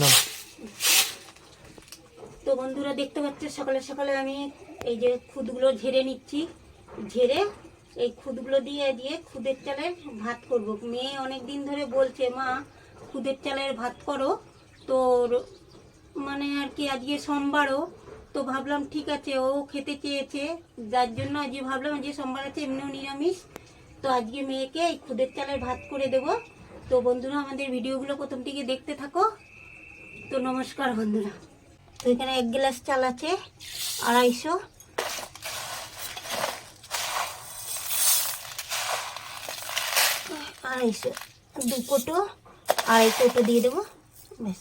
না। তো বন্ধুরা দেখতে পাচ্ছে, সকালে সকালে আমি এই যে খুদগুলো ঝেড়ে নিচ্ছি। ঝেড়ে এই খুদগুলো দিয়ে দিয়ে খুদের চালের ভাত করব। মেয়ে অনেক দিন ধরে বলছে, মা, খুদের চালের ভাত করো। তো মানে আর কি, আজকে সোমবারও। তো ভাবলাম, ঠিক আছে, ও খেতে চেয়েছে। যার জন্য আজকে ভাবলাম যে সোমবার আছে, এমনিও নিরামিষ। তো আজকে মেয়েকে এই খুদের চালের ভাত করে দেব। তো বন্ধুরা, আমাদের ভিডিওগুলো প্রথম থেকে দেখতে থাকো। তো নমস্কার বন্ধুরা। তো এখানে এক গ্লাস চাল আছে, আড়াইশো। আড়াইশো, দু কোটো, আড়াই কোটো দিয়ে দেবো, ব্যাস।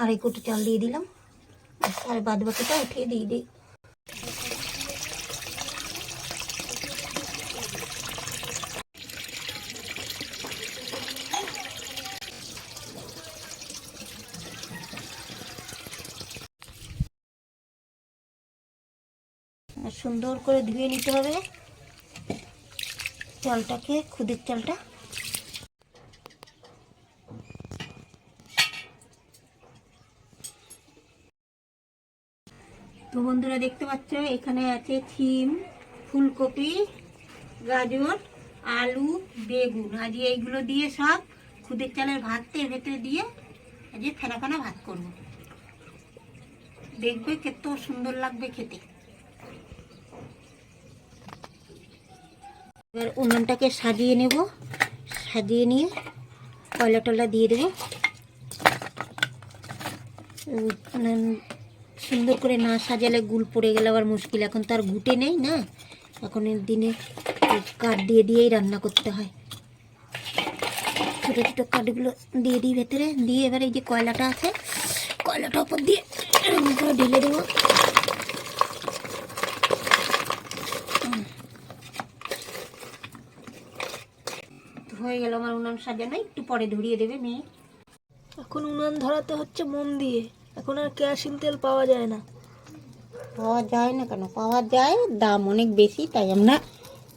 আড়াই কোটো চাল দিয়ে দিলাম আর বাদ বাকিটা উঠিয়ে দিয়ে দিই। সুন্দর করে ধুয়ে নিতে হবে। চালটাকে, খুদের চালটা। তো বন্ধুরা দেখতে পাচ্ছ, এখানে আছে সিম ফুলকপি, গাজর, আলু, বেগুন। আজ এইগুলো দিয়ে সব খুদের চালের ভাতটা এর ভেতরে দিয়ে আজকে ফেনা ফেনা ভাত করব। দেখবে কত সুন্দর লাগবে খেতে। এবার উনুনটাকে সাজিয়ে নেব। সাজিয়ে নিয়ে কয়লা টয়লা দিয়ে দেবো। সুন্দর করে না সাজালে গুল পড়ে গেলে, আবার মুশকিল। এখন তো আর গুটে নেই না? এখনের দিনে কাঠ দিয়ে দিয়েই রান্না করতে হয়। ছোটো ছোটো কাঠগুলো দিয়ে দিই ভেতরে। দিয়ে এবার এই যে কয়লাটা আছে, কয়লাটা ওপর দিয়ে করে ঢেলে দেবো। হয়ে গেল আমার উনান সাজানো একটু পরে ধরিয়ে দেবে মেয়ে। এখন উনান ধরাতে হচ্ছে মোম দিয়ে এখন আর কেরোসিন তেল পাওয়া যায় না। পাওয়া যায় না কেন? পাওয়া যায় দাম অনেক বেশি তাই আমরা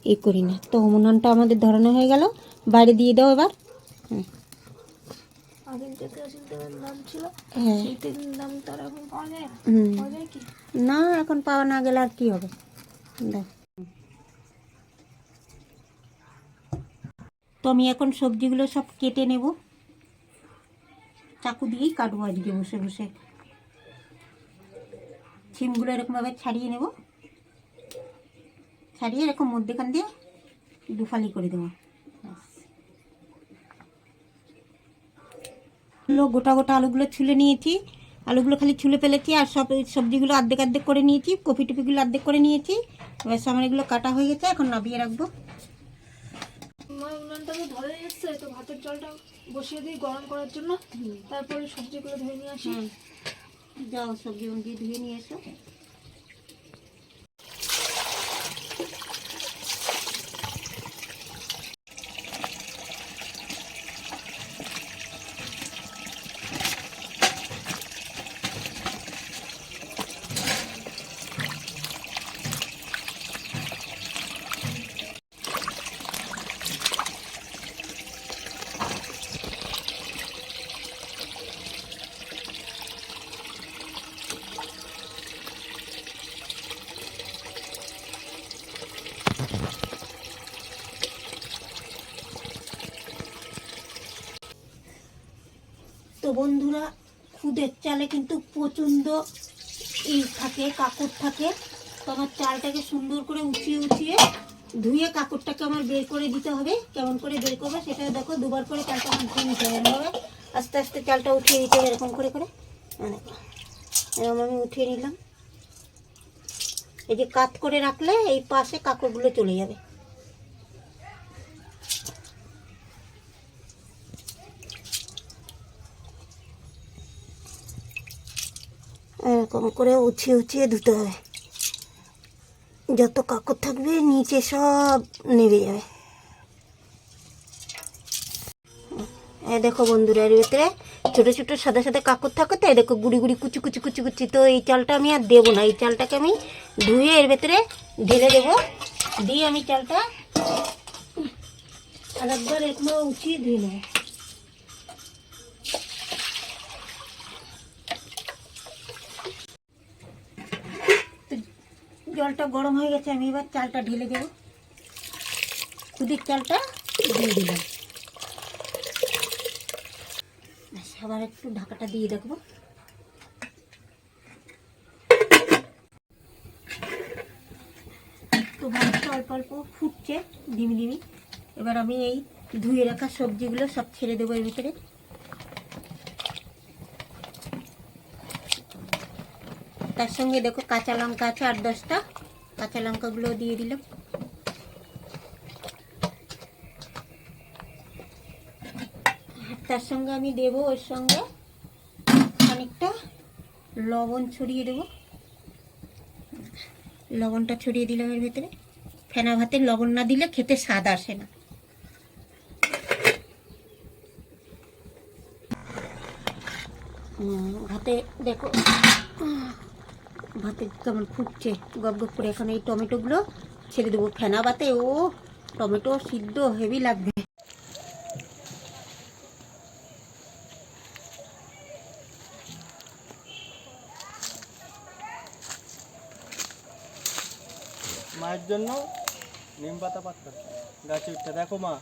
এ করি না। তো উনানটা আমাদের ধরানো হয়ে গেল বাইরে দিয়ে দাও এবার। হ্যাঁ। না। হুম। কি? না এখন পাওয়া না গেলে আর কি হবে? দাও তো আমি এখন সবজিগুলো সব কেটে নেব। চাকু দিয়েই কাটবো আজকে বসে বসে। সিমগুলো এরকমভাবে ছাড়িয়ে নেব। ছাড়িয়ে এরকম মধ্যেখান দিয়ে দুফালি করে দেবো। ব্যাস। আলু গোটা গোটা আলুগুলো ছুলে নিয়েছি। আলুগুলো খালি ছুলে ফেলেছি আর সব সবজিগুলো অর্ধেক অর্ধেক করে নিয়েছি। কপি টপিগুলো অর্ধেক করে নিয়েছি। এবার সামনে এগুলো কাটা হয়ে গেছে, এখন নাবিয়ে রাখব। উনানটা তো ধরে এসছে তো ভাতের জলটা বসিয়ে দিই গরম করার জন্য। তারপরে সবজিগুলো ধুয়ে নিয়ে আসি। যাও সবজি ধুয়ে নিয়ে এসো। বন্ধুরা খুদের চালে কিন্তু প্রচণ্ড ই থাকে, কাকড় থাকে। তো আমার চালটাকে সুন্দর করে উঁচিয়ে উঁচিয়ে ধুয়ে কাকড়টাকে আমার বের করে দিতে হবে। কেমন করে বের করবে সেটা দেখো, দুবার করে চালটা আমার নিতে হবে। আস্তে আস্তে চালটা উঠিয়ে দিতে হবে, এরকম করে করে। এরকম আমি উঠিয়ে নিলাম। এই যে কাত করে রাখলে এই পাশে কাকড়গুলো চলে যাবে। এরকম করে উঠিয়ে উঠিয়ে ধুতে হবে। যত কাকড় থাকবে, নিচে সব নেবে যাবে। এই দেখো বন্ধুরা, এর ভেতরে ছোটো ছোটো সাদা সাদা কাকড় থাকে তো এই দেখো গুড়ি গুড়ি কুচি কুচি কুচি কুচি। তো এই চালটা আমি আর দেবো না, এই চালটাকে আমি ধুয়ে এর ভেতরে ঢেলে দেবো। দিয়ে আমি চালটা আর একবার এরকম উঠিয়ে ধুয়ে নেব। জলটা গরম হয়ে গেছে, আমি এবার চালটা ঢেলে দেব। খুদির চালটা দিয়ে দিলাম। আবার একটু ঢাকাটা দিয়ে রাখব তো ভাতটা অল্প অল্প ফুটছে ডিমি ডিমি এবার আমি এই ধুয়ে রাখা সবজিগুলো সব ছেড়ে দেবো এর ভিতরে। তার সঙ্গে দেখো কাঁচা লঙ্কা আছে আট দশটা। কাঁচা লঙ্কাগুলো দিয়ে দিলাম। তার সঙ্গে আমি দেব ওর সঙ্গে খানিকটা লবণ ছড়িয়ে দেবো। লবণটা ছড়িয়ে দিলাম এর ভিতরে। ফেনা ভাতে লবণ না দিলে খেতে স্বাদ আসে না। ভাতে দেখো ভাতে কেমন ফুটছে? গপ গপ করে এখন এই টমেটোগুলো ছেড়ে দেবো। ফেনা ভাতে, ও, টমেটো সিদ্ধ হেভি লাগবে। মায়ের জন্য নিম পাতা পাতা গাছে উঠতে দেখো মা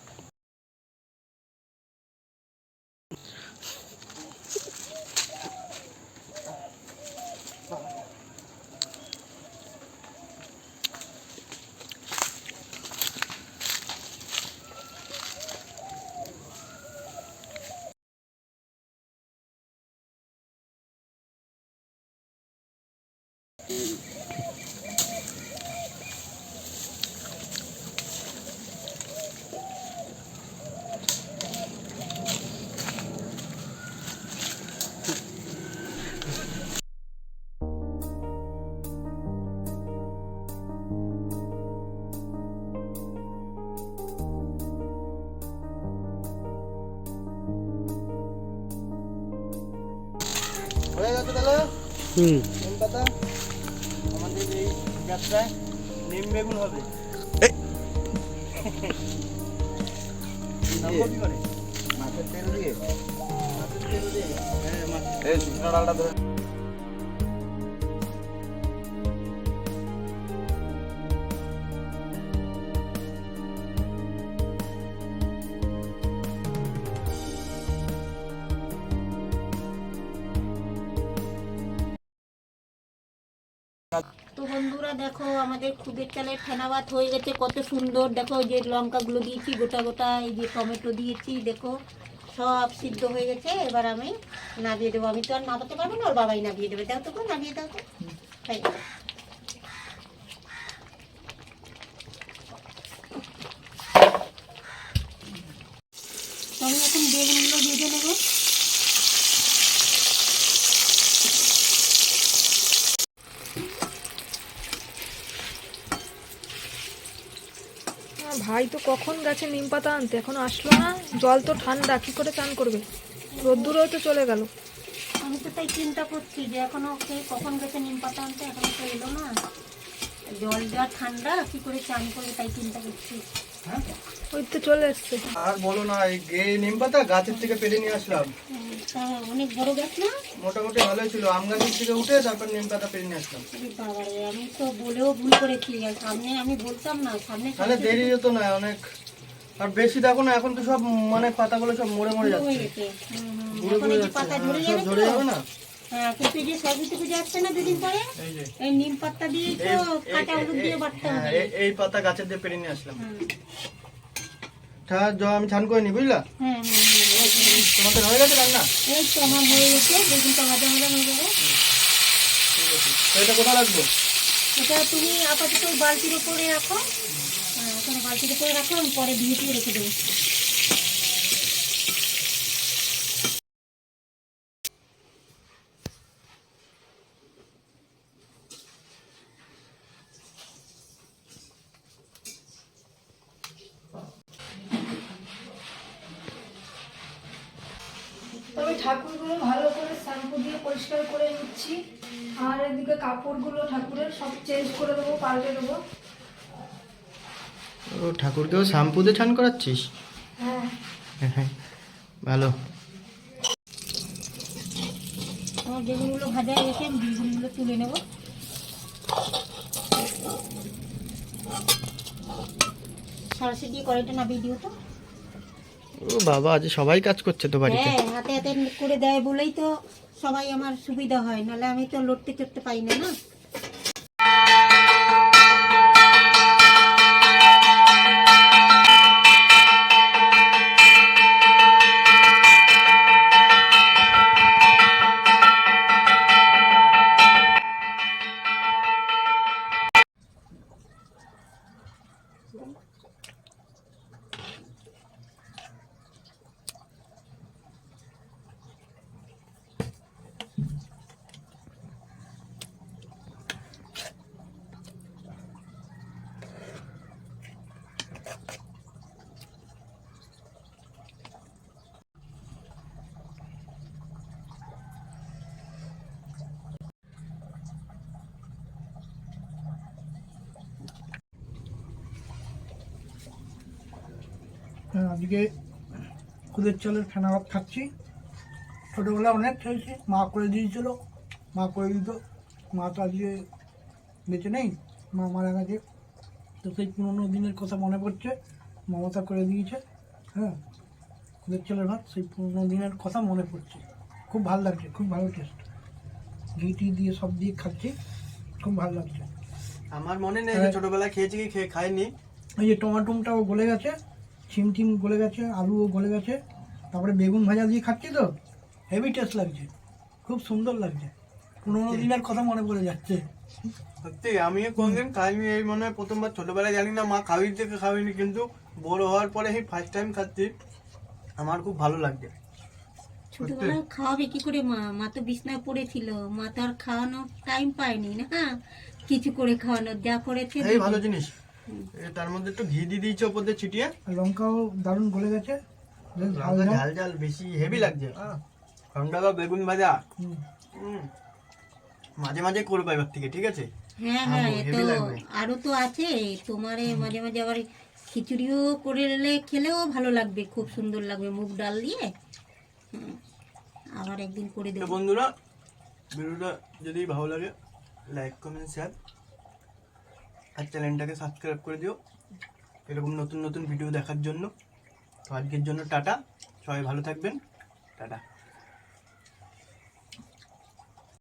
হয়ে গেছে তাহলে? হুম। নিম পাতা আমাদের এই যাত্রায় নিম বেগুন হবে। কি করে? মাছের তেল দিয়ে। মাছের তেল দিয়ে। হ্যাঁ মাছ এই ডালটা ধরে। বন্ধুরা দেখো আমাদের খুদের চালের ফেনা ভাত হয়ে গেছে কত সুন্দর। দেখো যে লঙ্কাগুলো দিয়েছি গোটা গোটা এই যে টমেটো দিয়েছি দেখো সব সিদ্ধ হয়ে গেছে। এবার আমি নামিয়ে দেবো। আমি তো আর নামাতে পারব না ওর বাবাই নামিয়ে দেবে। দাও তো গো, নামিয়ে দাও তো। তাই তো আমি এখন বেগুনগুলো ভেজে নেব। ভাই তো কখন গাছে নিম পাতা আনতে? এখনও আসলো না। জল তো ঠান্ডা কি করে চান করবে? রোদ্দুরেও তো চলে গেল। আমি তো তাই চিন্তা করছি যে এখনও কে কখন গেছে নিম পাতা আনতে? এখনও তো এলো না। জল যা ঠান্ডা কি করে চান করবে তাই চিন্তা করছি। ওই তো চলে এসছে। আর বলো না এই গে নিম পাতা গাছের থেকে পেরে নিয়ে আসলাম। অনেক বড় গাছ না? মোটামুটি ভালোই ছিল। আম গাছের থেকে উঠে তারপর নিম পাতা পেরে নিয়ে আসলাম। বাবারে আমি তো বলেও ভুল করেছি। সামনে আমি বলতাম না সামনে তাহলে দেরি হতো না অনেক। আর বেশি দেখো না এখন তো সব মানে পাতাগুলো সব মরে মরে হয়ে যাচ্ছে। ঘুরে ঘুরে পাতা হ্যাঁ, ঝরে সব যাবে ঝরে যাবে না। হ্যাঁ কিন্তু এই যে সরস্বতী পুজো আসছে না দুদিন পরে? এই নিম পাতা দিয়ে তো এই- হলুদ দিয়ে বাটতে হ্যাঁ, হবে। এই- এই পাতা গাছের দিয়ে পেরে নিয়ে আসলাম। তা আমি ছান করে নি বুঝলা? হ্যাঁ হ্যাঁ হ্যাঁ। তোমাদের হয়ে গেছে রান্না? এই তো আমার হয়ে গেছে বেগুনটা ভাজা ভাজা হয়ে যাবে ঠিক আছে তো এটা কোথায় রাখব? এটা তুমি আপাতত বালতির উপরে রাখো। হ্যাঁ, ওখানে বালতির উপরে রাখো আমি পরে ভিজিয়ে রেখে দেবো। ঠাকুরগুলো ভালো করে শ্যাম্পু দিয়ে পরিষ্কার করে নিচ্ছি। আর এদিকে কাপড়গুলো ঠাকুরের সব চেঞ্জ করে দেবো পাল্টে দেবো। ও ঠাকুরকেও শ্যাম্পু দিয়ে ছান করাচ্ছিস? হ্যাঁ। হ্যাঁ ভালো। আমার বেগুনগুলো ভাজা হয়ে গেছে আমি বেগুনগুলো তুলে নেব। সরাসরি দিয়ে কড়াইটা না ভিডিওটা ও বাবা, আজ সবাই কাজ করছে তো বাড়িতে। হ্যাঁ হাতে হাতে করে দেয় বলেই তো সবাই আমার সুবিধা হয়, নাহলে আমি তো লড়তে চড়তে পারি না না। আজকে খুদের চালের ফেনা ভাত খাচ্ছি। ছোটোবেলায় অনেক খেয়েছি মা করে দিয়েছিল মা করে দিত। মা তো আজকে বেঁচে নেই মা মারা গেছে। তো সেই পুরোনো দিনের কথা মনে পড়ছে মমতা করে দিয়েছে হ্যাঁ। খুদের চালের ভাত সেই পুরোনো দিনের কথা মনে পড়ছে। খুব ভালো লাগছে খুব ভালো টেস্ট ঘি টি দিয়ে সব দিয়ে খাচ্ছি খুব ভালো লাগছে। আমার মনে নেই হ্যাঁ। ছোটবেলায় খেয়েছি কি খেয়ে খাইনি। এই যে টমাটোমটাও গলে গেছে সিম টিম গলে গেছে আলুও গলে গেছে তারপরে বেগুন ভাজা দিয়ে খাচ্ছি তো হেভি টেস্ট লাগছে খুব সুন্দর লাগছে। পুরোনো দিনের কথা মনে পড়ে যাচ্ছে। সত্যি আমি কোনদিন খাইনি এই মনে হয় প্রথমবার ছোটবেলায় জানি না মা খাওয়ি থেকে খাওয়িনি কিন্তু বড় হওয়ার পরে এই ফার্স্ট টাইম খাচ্ছি আমার খুব ভালো লাগছে। ছোটবেলায় খাওয়াবে কি করে মা? মা তো বিছনায় পড়েছিল মা তো আর খাওয়ানোর টাইম পায়নি না? কিছু করে খাওয়ানোর যা করেছে এই ভালো জিনিস। তার মধ্যে একটু ঘি দিয়ে দিয়েছে ওপর দিয়ে ছিটিয়ে। লঙ্কাও দারুণ গলে গেছে। ঝাল লঙ্কা ঝাল বেশি হেভি লাগছে। ঠান্ডা বেগুন ভাজা। মাঝে মাঝে করব এবার থেকে ঠিক আছে? হ্যাঁ হ্যাঁ তো আরও তো আছে। তোমার মাঝে মাঝে আবার খিচুড়িও করে নিলে খেলেও ভালো লাগবে খুব সুন্দর লাগবে মুগ ডাল দিয়ে। হুম, আবার একদিন করে তো দেবো। বন্ধুরা ভিডিওটা যদি ভালো লাগে লাইক কমেন্ট শেয়ার আর চ্যানেলটাকে সাবস্ক্রাইব করে দিও। এরকম নতুন নতুন ভিডিও দেখার জন্য। তো আজকের জন্য টাটা। সবাই ভালো থাকবেন। টাটা।